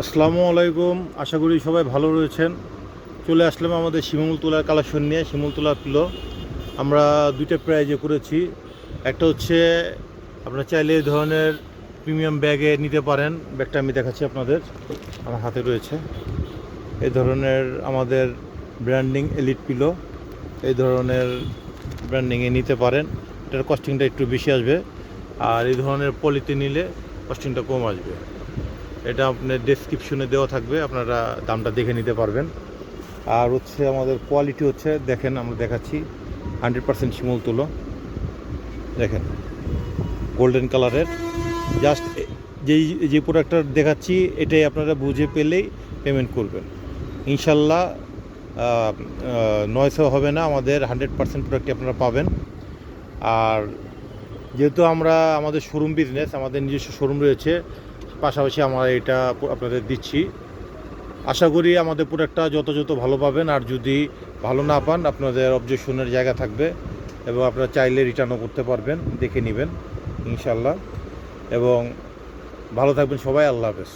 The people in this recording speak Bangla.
আসসালামু আলাইকুম। আশা করি সবাই ভালো রয়েছেন। চলে আসলাম আমাদের শিমুল তোলার কালেকশন নিয়ে শিমুল তোলার পিলো। আমরা দুইটা প্রাইজে করেছি। একটা হচ্ছে, আপনারা চাইলে এই ধরনের প্রিমিয়াম ব্যাগে নিতে পারেন। ব্যাগটা আমি দেখাচ্ছি আপনাদের। আমার হাতে রয়েছে। এই ধরনের আমাদের ব্র্যান্ডিং এলিট পিলো এই ধরনের ব্র্যান্ডিংয়ে নিতে পারেন। এটার কস্টিংটা একটু বেশি আসবে। আর এই ধরনের পলিতে নিলে কস্টিংটা কম আসবে। এটা আপনার ডেসক্রিপশনে দেওয়া থাকবে, আপনারা দামটা দেখে নিতে পারবেন। আর হচ্ছে আমাদের কোয়ালিটি হচ্ছে, দেখেন আমরা দেখাচ্ছি হান্ড্রেড পার্সেন্ট শিমুল তুলো। দেখেন গোল্ডেন কালারের জাস্ট যেই, যে প্রোডাক্টটা দেখাচ্ছি, এটাই আপনারা বুঝে পেলেই পেমেন্ট করবেন। ইনশাল্লাহ নয়শো হবে না, আমাদের হান্ড্রেড পার্সেন্ট প্রোডাক্টই আপনারা পাবেন। আর যেহেতু আমরা, আমাদের শোরুম বিজনেস আমাদের নিজস্ব শোরুম রয়েছে পাশাপাশি আমরা এটা আপনাদের দিচ্ছি। আশা করি আমাদের প্রোডাক্টটা যত ভালো পাবেন, আর যদি ভালো না পান, আপনাদের অবজেকশনের জায়গা থাকবে এবং আপনারা চাইলে রিটার্নও করতে পারবেন, দেখে নেবেন ইনশাল্লাহ এবং ভালো থাকবেন সবাই, আল্লাহ হাফেজ।